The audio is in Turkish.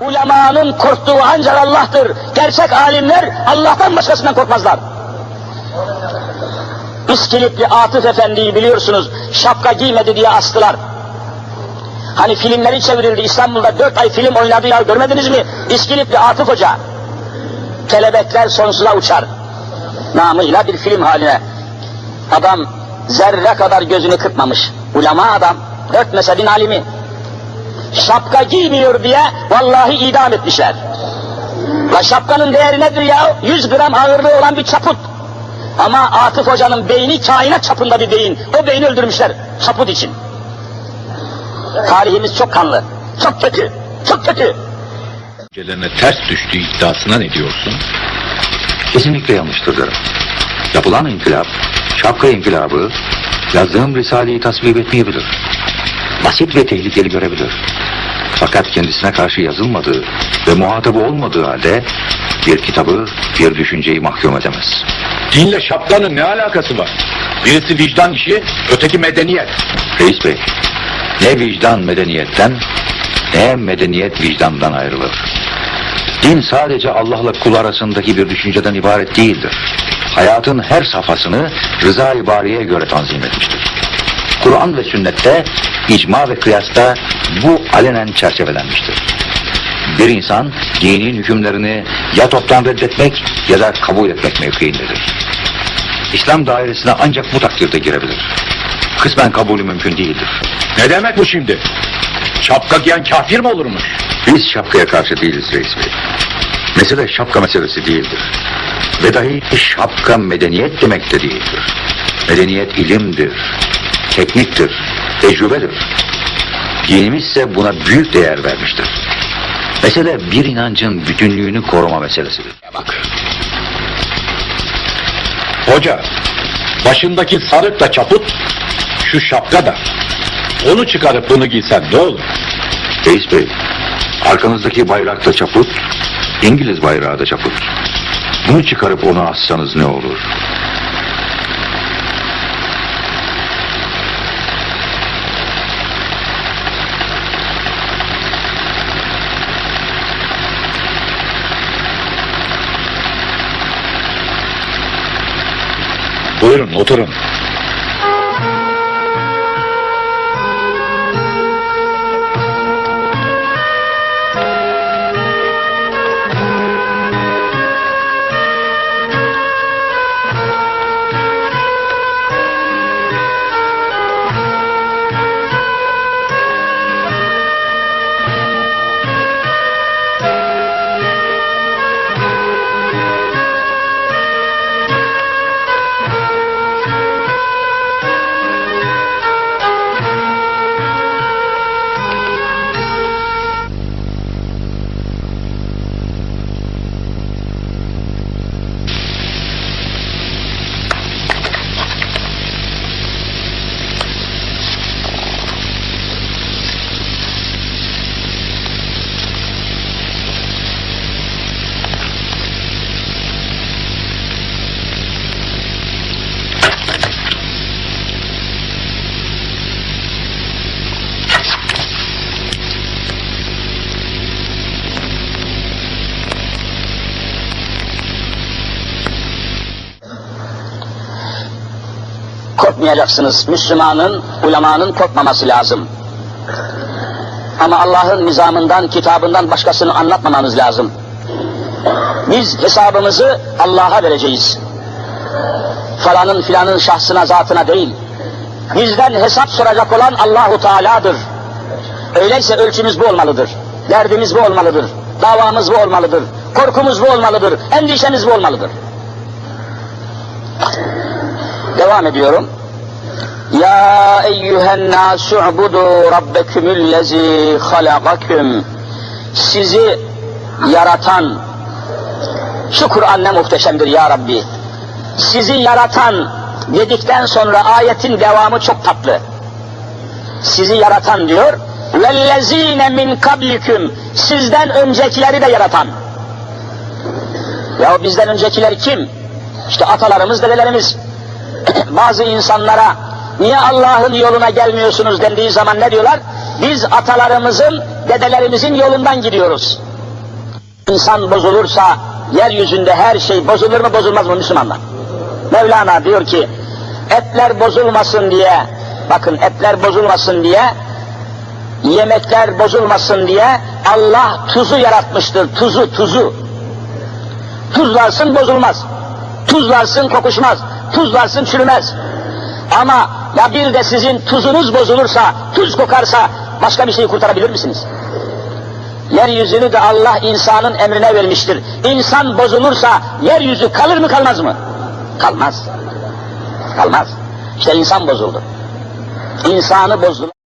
Ulemanın korktuğu ancak Allah'tır. Gerçek alimler Allah'tan başkasından korkmazlar. İskilipli Atıf Efendi'yi biliyorsunuz şapka giymedi diye astılar. Hani filmleri çevrildi İstanbul'da dört ay film oynadı ya görmediniz mi? İskilipli Atıf Hoca. Kelebekler sonsuza uçar. Namıyla bir film haline. Adam zerre kadar gözünü kırpmamış. Ulema adam. Dört mezhebin alimi. Şapka giymiyor diye vallahi idam etmişler. La şapkanın değeri nedir ya? 100 gram ağırlığı olan bir çaput. Ama Atıf Hoca'nın beyni kainat çapında bir beyin. O beyni öldürmüşler çaput için. Tarihimiz çok kanlı. Çok kötü. Çok kötü. Ülkelerine ters düştüğü iddiasına ne diyorsun? Kesinlikle yanlıştır derim. Yapılan inkılap, şapka inkılabı, yazdığım Risale'yi tasvip etmeyebilir. Basit ve tehlikeli görebilir. Fakat kendisine karşı yazılmadığı ve muhatabı olmadığı halde bir kitabı, bir düşünceyi mahkum edemez. Dinle şapkanın ne alakası var? Birisi vicdan işi, öteki medeniyet. Reis Bey, ne vicdan medeniyetten, ne medeniyet vicdandan ayrılır. Din sadece Allah'la kul arasındaki bir düşünceden ibaret değildir. Hayatın her safhasını rıza-i bariye göre tanzim etmiştir. Kur'an ve sünnette, icma ve kıyasta bu alenen çerçevelenmiştir. Bir insan dinin hükümlerini ya toptan reddetmek ya da kabul etmek mevkiindedir. İslam dairesine ancak bu takdirde girebilir. Kısmen kabulü mümkün değildir. Ne demek bu şimdi? Şapka giyen kafir mi olurmuş? Biz şapkaya karşı değiliz reis bey. Mesele şapka meselesi değildir. Ve dahi şapka medeniyet demek de değildir. Medeniyet ilimdir, tekniktir, tecrübedir. Dinimiz ise buna büyük değer vermiştir. Mesele bir inancın bütünlüğünü koruma meselesidir. Bak. Hoca, başındaki sarık da çaput, şu şapka da. Onu çıkarıp bunu giysen ne olur? Reis bey, arkanızdaki bayrak da çaput, İngiliz bayrağı da çaput. Bunu çıkarıp onu assanız ne olur? Buyurun oturun. Korkmayacaksınız. Müslümanın, ulemanın korkmaması lazım. Ama Allah'ın nizamından, kitabından başkasını anlatmamamız lazım. Biz hesabımızı Allah'a vereceğiz. Falanın filanın şahsına, zatına değil. Bizden hesap soracak olan Allahu Teala'dır. Öyleyse ölçümüz bu olmalıdır. Derdimiz bu olmalıdır. Davamız bu olmalıdır. Korkumuz bu olmalıdır. Endişemiz bu olmalıdır. Devam ediyorum. Ya eyyühen nasu'budu rabbekumullezi halakakum. Sizi yaratan, şu Kur'an ne muhteşemdir ya Rabbi. Sizi yaratan dedikten sonra ayetin devamı çok tatlı. Sizi yaratan diyor. Vellezine min kablikum. Sizden öncekileri de yaratan. Ya bizden öncekiler kim? İşte atalarımız, dedelerimiz. Bazı insanlara niye Allah'ın yoluna gelmiyorsunuz dendiği zaman ne diyorlar? Biz atalarımızın, dedelerimizin yolundan gidiyoruz. İnsan bozulursa yeryüzünde her şey bozulur mu bozulmaz mı Müslümanlar? Mevlana diyor ki etler bozulmasın diye bakın etler bozulmasın diye yemekler bozulmasın diye Allah tuzu yaratmıştır. Tuzu, tuzu. Tuzlarsın bozulmaz. Tuzlarsın kokuşmaz. Tuzlarsın çürümez. Ama ya bir de sizin tuzunuz bozulursa, tuz kokarsa başka bir şeyi kurtarabilir misiniz? Yeryüzünü de Allah insanın emrine vermiştir. İnsan bozulursa yeryüzü kalır mı kalmaz mı? Kalmaz. Kalmaz. İşte insan bozuldu. İnsanı bozdu.